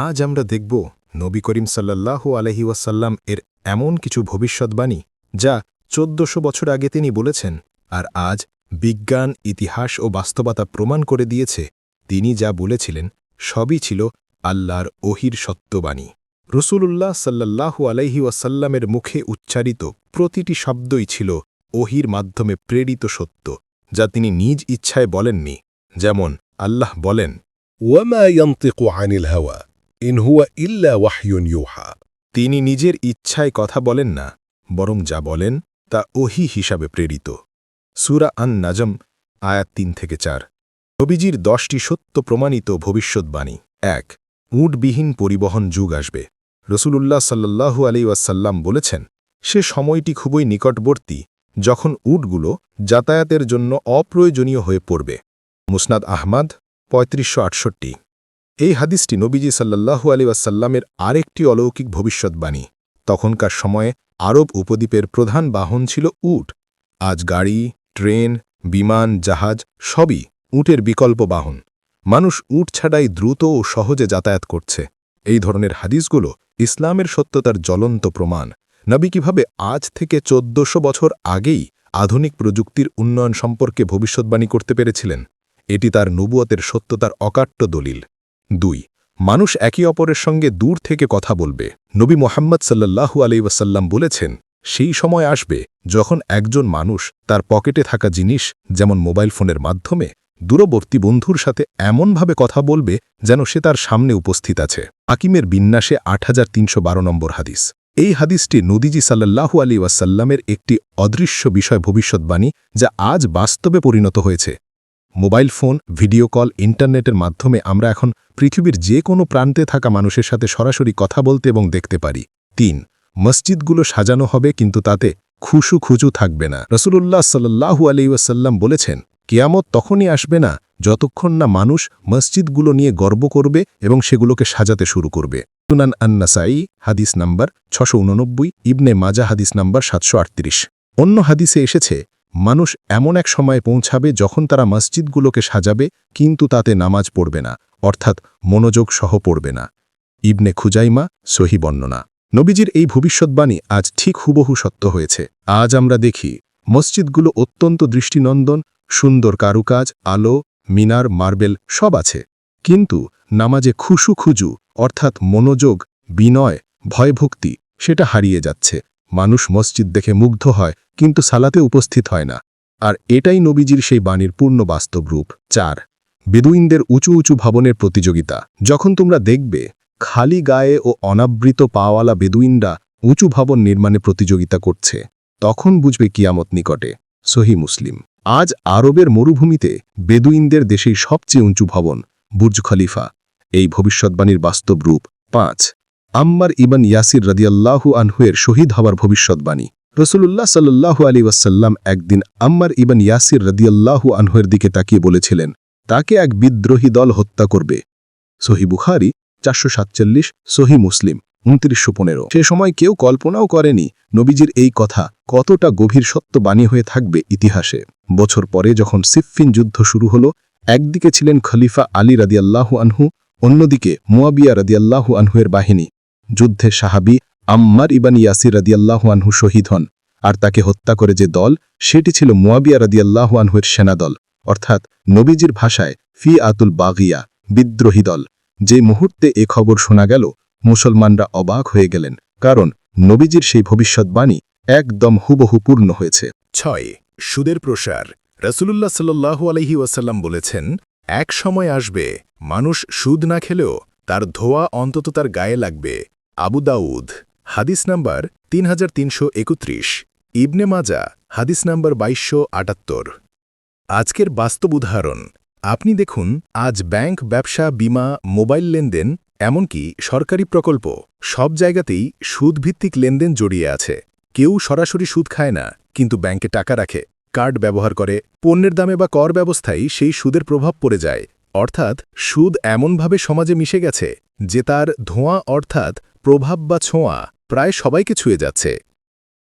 আজ আমরা দেখব নবী করিম সাল্লাহ আলহি ওয়াসাল্লাম এর এমন কিছু ভবিষ্যৎবাণী যা চোদ্দশো বছর আগে তিনি বলেছেন আর আজ বিজ্ঞান, ইতিহাস ও বাস্তবতা প্রমাণ করে দিয়েছে। তিনি যা বলেছিলেন সবই ছিল আল্লাহর ওহির সত্যবাণী। রসুলুল্লাহ সাল্লাহু আলাইহি ওয়াসাল্লামের মুখে উচ্চারিত প্রতিটি শব্দই ছিল ওহির মাধ্যমে প্রেরিত সত্য, যা তিনি নিজ ইচ্ছায় বলেননি। যেমন আল্লাহ বলেন ওয়ামা ইয়ন্তিকু হাওয়া। ইনহুয়া ইল্লা ওয়াহিউন ইউহা। তিনি নিজের ইচ্ছায় কথা বলেন না, বরং যা বলেন তা ওহি হিসাবে প্রেরিত। সুরা আন নাজম আয়াত তিন থেকে চার। নবীজির দশটি সত্য প্রমাণিত ভবিষ্যৎবাণী। এক, উঁটবিহীন পরিবহন যুগ আসবে। রসুলুল্লাহ সাল্লাহু আলি ওয়াসাল্লাম বলেছেন, সে সময়টি খুবই নিকটবর্তী, যখন উটগুলো যাতায়াতের জন্য অপ্রয়োজনীয় হয়ে পড়বে। মুসনাদ আহমাদ, পঁয়ত্রিশশো এই হাদিসটি নবীজি সাল্লাল্লাহু আলী ওয়াসাল্লামের আরেকটি অলৌকিক ভবিষ্যৎবাণী। তখনকার সময়ে আরব উপদ্বীপের প্রধান বাহন ছিল উট। আজ গাড়ি, ট্রেন, বিমান, জাহাজ সবই উটের বিকল্প বাহন। মানুষ উট ছাড়াই দ্রুত ও সহজে যাতায়াত করছে। এই ধরনের হাদিসগুলো ইসলামের সত্যতার জ্বলন্ত প্রমাণ। নবী কীভাবে আজ থেকে চোদ্দশো বছর আগেই আধুনিক প্রযুক্তির উন্নয়ন সম্পর্কে ভবিষ্যৎবাণী করতে পেরেছিলেন, এটি তার নবুয়তের সত্যতার অকাট্য দলিল। দুই, মানুষ একে অপরের সঙ্গে দূর থেকে কথা বলবে। নবী মোহাম্মদ সাল্লাল্লাহু আলাইসাল্লাম বলেছেন, সেই সময় আসবে যখন একজন মানুষ তার পকেটে থাকা জিনিস, যেমন মোবাইল ফোনের মাধ্যমে, দূরবর্তী বন্ধুর সাথে এমনভাবে কথা বলবে যেন সে তার সামনে উপস্থিত আছে। আকিমের বিন্যাসে আট হাজার তিনশো বারো নম্বর হাদিস। এই হাদিসটি নদীজি সাল্লাল্লাহু আলী ওয়াসাল্লামের একটি অদৃশ্য বিষয় ভবিষ্যৎবাণী যা আজ বাস্তবে পরিণত হয়েছে। মোবাইল ফোন, ভিডিও কল, ইন্টারনেটের মাধ্যমে আমরা এখন পৃথিবীর যে কোনো প্রান্তে থাকা মানুষের সাথে সরাসরি কথা বলতে এবং দেখতে পারি। তিন, মসজিদগুলো সাজানো হবে কিন্তু তাতে খুশু খুজু থাকবে না। রসুলুল্লাহ সাল্লাহু আলি ওয়াসাল্লাম বলেছেন, কেয়ামত তখনই আসবে না যতক্ষণ না মানুষ মসজিদগুলো নিয়ে গর্ব করবে এবং সেগুলোকে সাজাতে শুরু করবে। সুনান আন্নাসাই, হাদিস নাম্বার ছশো উননব্বই, ইবনে মাজা, হাদিস নাম্বার সাতশো আটত্রিশ। অন্য হাদিসে এসেছে মানুষ এমন এক সময়ে পৌঁছাবে যখন তারা মসজিদগুলোকে সাজাবে, কিন্তু তাতে নামাজ পড়বে না, অর্থাৎ মনোযোগ সহ পড়বে না। ইবনে খুজাইমা, সহি বর্ণনা। নবীজির এই ভবিষ্যৎবাণী আজ ঠিক হুবহু সত্য হয়েছে। আজ আমরা দেখি, মসজিদগুলো অত্যন্ত দৃষ্টিনন্দন, সুন্দর কারুকাজ, আলো, মিনার, মার্বেল, সব আছে। কিন্তু নামাজে খুশু খুজু, অর্থাৎ মনোযোগ, বিনয়, ভয়ভক্তি, সেটা হারিয়ে যাচ্ছে। মানুষ মসজিদ দেখে মুগ্ধ হয় কিন্তু সালাতে উপস্থিত হয় না। আর এটাই নবীজির সেই বাণীর পূর্ণ বাস্তব রূপ। চার, বেদুইনদের উঁচু উঁচু ভবনের প্রতিযোগিতা। যখন তোমরা দেখবে, খালি গায়ে ও অনাবৃত পাওয়ালা বেদুইনরা উঁচু ভবন নির্মাণে প্রতিযোগিতা করছে, তখন বুঝবে কিয়ামত নিকটে। সহি মুসলিম। আজ আরবের মরুভূমিতে বেদুইনদের দেশেই সবচেয়ে উঁচু ভবন, বুর্জ খলিফা। এই ভবিষ্যৎবাণীর বাস্তব রূপ। পাঁচ, আম্মার ইবান ইয়াসির রদিয়াল্লাহু আনহুয়ের শহীদ হওয়ার ভবিষ্যৎবাণী। রসুল্লাহ সাল্লাহু আলী ওয়াসাল্লাম একদিন আম্মার ইবান ইয়াসির রদিয়াল্লাহু আনহুয়ের দিকে তাকিয়ে বলেছিলেন, তাকে এক বিদ্রোহী দল হত্যা করবে। সহি বুখারি, চারশো সাতচল্লিশ, সহি মুসলিম, উনত্রিশশো পনেরো। সে সময় কেউ কল্পনাও করেনি নবীজির এই কথা কতটা গভীর সত্য বাণী হয়ে থাকবে ইতিহাসে। বছর পরে যখন সিফফিন যুদ্ধ শুরু হল, একদিকে ছিলেন খলিফা আলী রাদিয়াল্লাহু আনহু, অন্যদিকে মুয়াবিয়া রাদিয়াল্লাহু আনহুয়ের বাহিনী। যুদ্ধে সাহাবি আম্মার ইবান ইয়াসির রাদিয়াল্লাহু আনহু শহীদ হন, আর তাকে হত্যা করে যে দল, সেটি ছিল মুয়াবিয়া রাদিয়াল্লাহু আনহুয়ের সেনাদল অর্থাৎ নবীজির ভাষায় ফি আতুল বাগিয়া, বিদ্রোহী দল। যে মুহূর্তে এ খবর শোনা গেল, মুসলমানরা অবাক হয়ে গেলেন, কারণ নবীজির সেই ভবিষ্যৎবাণী একদম হুবহু পূর্ণ হয়েছে। ছয়, সুদের প্রসার। রসুলুল্লাহ সাল্লু আলহি ওয়াসাল্লাম বলেছেন, এক সময় আসবে, মানুষ সুদ না খেলেও তার ধোয়া অন্তত তার গায়ে লাগবে। আবু দাউদ হাদিস নাম্বার তিন হাজার তিনশো একত্রিশ। ইবনে মাজা, হাদিস নাম্বার বাইশশো আটাত্তর। আজকের বাস্তব উদাহরণ, আপনি দেখুন, আজ ব্যাংক, ব্যবসা, বিমা, মোবাইল লেনদেন, এমনকি সরকারি প্রকল্প, সব জায়গাতেই সুদভিত্তিক লেনদেন জড়িয়ে আছে। কেউ সরাসরি সুদ খায় না, কিন্তু ব্যাংকে টাকা রাখে, কার্ড ব্যবহার করে, পণ্যের দামে বা কর ব্যবস্থায় সেই সুদের প্রভাব পড়ে যায়। অর্থাৎ, সুদ এমনভাবে সমাজে মিশে গেছে, যে তার ধোঁয়া অর্থাৎ প্রভাব বা ছোঁয়া প্রায় সবাইকে ছুঁয়ে যাচ্ছে।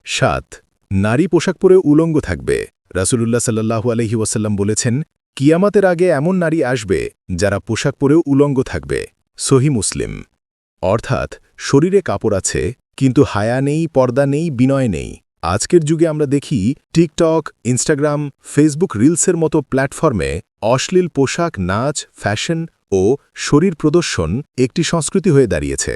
সাত, নারী পোশাক পরে উলঙ্গ থাকবে। রাসুলুল্লাহ সাল্লাহু আলহি ওয়াসাল্লাম বলেছেন, কিয়ামাতের আগে এমন নারী আসবে যারা পোশাক পরেও উলঙ্গ থাকবে। সহি মুসলিম। অর্থাৎ, শরীরে কাপড় আছে, কিন্তু হায়া নেই, পর্দা নেই, বিনয় নেই। আজকের যুগে আমরা দেখি টিকটক, ইনস্টাগ্রাম, ফেসবুক রিলসের মতো প্ল্যাটফর্মে অশ্লীল পোশাক, নাচ, ফ্যাশন ও শরীর প্রদর্শন একটি সংস্কৃতি হয়ে দাঁড়িয়েছে।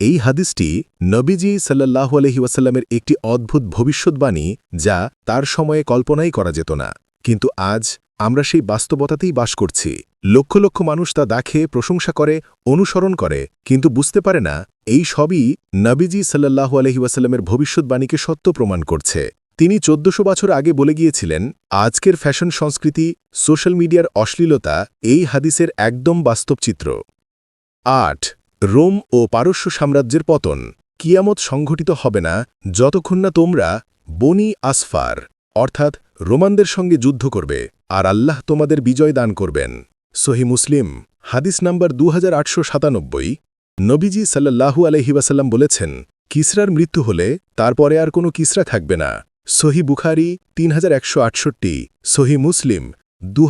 এই হাদিসটি নবীজি সাল্লাহু আলহি ওয়াসাল্লামের একটি অদ্ভুত ভবিষ্যৎবাণী যা তার সময়ে কল্পনাই করা যেত না। কিন্তু আজ আমরা সেই বাস্তবতাতেই বাস করছি। লক্ষ লক্ষ মানুষ তা দেখে, প্রশংসা করে, অনুসরণ করে, কিন্তু বুঝতে পারে না, এই সবই নবীজি সাল্লাহু আলহি ওয়াসাল্লামের ভবিষ্যৎবাণীকে সত্য প্রমাণ করছে। তিনি চোদ্দশো বছর আগে বলে গিয়েছিলেন, আজকের ফ্যাশন সংস্কৃতি, সোশ্যাল মিডিয়ার অশ্লীলতা, এই হাদিসের একদম বাস্তব চিত্র। আট রোম ও পারস্য সাম্রাজ্যের পতন কিয়ামত সংঘটিত হবে না যতক্ষণ না তোমরা বনি আসফার, অর্থাৎ রোমানদের সঙ্গে যুদ্ধ করবে আর আল্লাহ তোমাদের বিজয় দান করবেন। সহি মুসলিম, হাদিস নাম্বার দু নবীজি সাল্লাহু আলহিবাসাল্লাম বলেছেন, কিসরার মৃত্যু হলে তারপরে আর কোনো কিসরা থাকবে না। সহি বুখারি তিন হাজার একশো আটষট্টি, সহি মুসলিম দু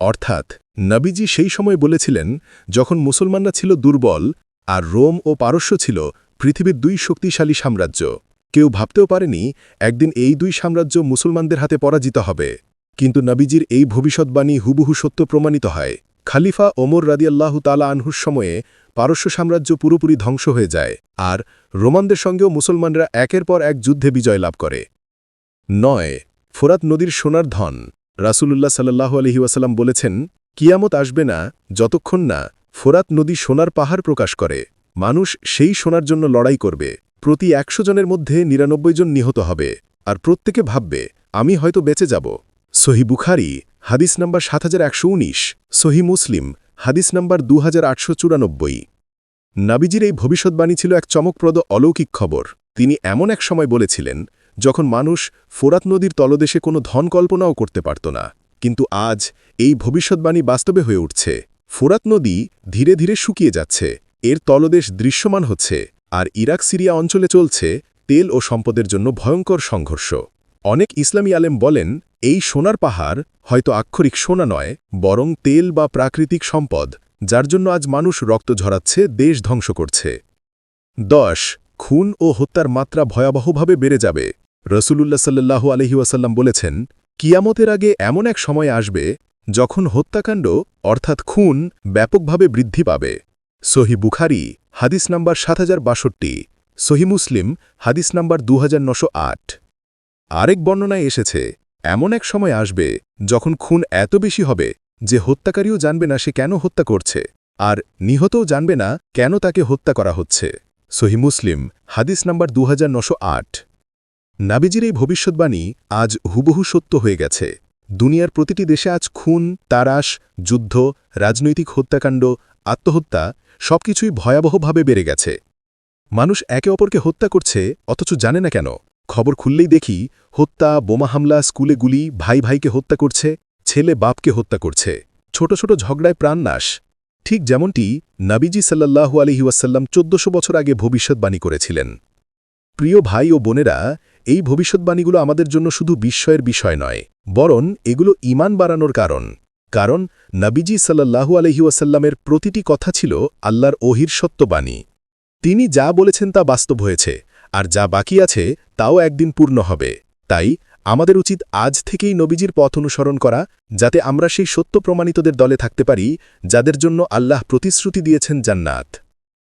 অর্থাৎ নবীজি সেই সময় বলেছিলেন, যখন মুসলমানরা ছিল দুর্বল আর রোম ও পারস্য ছিল, পৃথিবীর দুই শক্তিশালী সাম্রাজ্য। কেউ ভাবতেও পারেনি, একদিন এই দুই সাম্রাজ্য মুসলমানদের হাতে পরাজিত হবে। কিন্তু নবীজির এই ভবিষ্যৎবাণী হুবহু সত্য প্রমাণিত হয়। খালিফা ওমর রাদিয়াল্লাহু তালা আনহুর সময়ে পারস্য সাম্রাজ্য পুরোপুরি ধ্বংস হয়ে যায় আর রোমানদের সঙ্গেও মুসলমানরা একের পর এক যুদ্ধে বিজয় লাভ করে। নয়, ফোরাত নদীর সোনার ধন। রাসূলুল্লাহ সাল্লাহ আলহি ওয়াসাল্লাম বলেছেন কিয়ামত আসবে না, যতক্ষণ না ফোরাত নদী সোনার পাহাড় প্রকাশ করে। মানুষ সেই সোনার জন্য লড়াই করবে। প্রতি একশো জনের মধ্যে নিরানব্বই জন নিহত হবে। আর প্রত্যেকে ভাববে, আমি হয়তো বেঁচে যাব। সহি বুখারি, হাদিস নাম্বার সাত হাজার একশো উনিশ। সহি মুসলিম, হাদিস নাম্বার দু হাজার আটশো চুরানব্বই। নাবিজির এই ভবিষ্যৎবাণী ছিল এক চমকপ্রদ অলৌকিক খবর। তিনি এমন এক সময় বলেছিলেন, যখন মানুষ ফোরাত নদীর তলদেশে কোনো ধন কল্পনাও করতে পারত না। কিন্তু আজ এই ভবিষ্যৎবাণী বাস্তবে হয়ে উঠছে। ফোরাত নদী ধীরে ধীরে শুকিয়ে যাচ্ছে। এর তলদেশ দৃশ্যমান হচ্ছে আর ইরাক সিরিয়া অঞ্চলে চলছে তেল ও সম্পদের জন্য ভয়ঙ্কর সংঘর্ষ। অনেক ইসলামী আলেম বলেন, এই সোনার পাহাড় হয়তো আক্ষরিক সোনা নয়, বরং তেল বা প্রাকৃতিক সম্পদ, যার জন্য আজ মানুষ রক্ত ঝরাচ্ছে, দেশ ধ্বংস করছে। দশ, খুন ও হত্যার মাত্রা ভয়াবহভাবে বেড়ে যাবে। রসুলুল্লাহ সাল্লাহু আলহিউসাল্লাম বলেছেন কিয়ামতের আগে এমন এক সময় আসবে যখন হত্যাকাণ্ড, অর্থাৎ খুন, ব্যাপকভাবে বৃদ্ধি পাবে। সহি বুখারি, হাদিস নাম্বার সাত হাজার বাষট্টি, সহি মুসলিম, হাদিস নাম্বার দু আরেক বর্ণনায় এসেছে, এমন এক সময় আসবে যখন খুন এত বেশি হবে যে হত্যাকারীও জানবে না সে কেন হত্যা করছে, আর নিহতও জানবে না কেন তাকে হত্যা করা হচ্ছে। সহি মুসলিম, হাদিস নাম্বার দু নাবিজির এই ভবিষ্যৎবাণী আজ হুবহু সত্য হয়ে গেছে। দুনিয়ার প্রতিটি দেশে আজ খুন তারাস যুদ্ধ, রাজনৈতিক হত্যাকাণ্ড, আত্মহত্যা সবকিছুই ভয়াবহভাবে বেড়ে গেছে। মানুষ একে অপরকে হত্যা করছে, অথচ জানে না কেন। খবর খুললেই দেখি, হত্যা, বোমা হামলা, স্কুলে গুলি, ভাই ভাইকে হত্যা করছে, ছেলে বাপকে হত্যা করছে। ছোট ছোট ঝগড়ায় প্রাণনাশ ঠিক যেমনটি নাবিজি সাল্লাহু আলহি ওয়াসাল্লাম চোদ্দশো বছর আগে ভবিষ্যৎবাণী করেছিলেন। প্রিয় ভাই ও বোনেরা এই ভবিষ্যৎবাণীগুলো আমাদের জন্য শুধু বিস্ময়ের বিষয় নয়, বরং এগুলো ইমান বাড়ানোর কারণ। কারণ নাবিজি সাল্লাহু আলহি ওয়াসাল্লামের প্রতিটি কথা ছিল আল্লাহর ওহির সত্যবাণী। তিনি যা বলেছেন তা বাস্তব হয়েছে, আর যা বাকি আছে তাও একদিন পূর্ণ হবে। তাই আমাদের উচিত আজ থেকেই নবীজির পথ অনুসরণ করা, যাতে আমরা সেই সত্য প্রমাণিতদের দলে থাকতে পারি, যাদের জন্য আল্লাহ প্রতিশ্রুতি দিয়েছেন জান্নাত।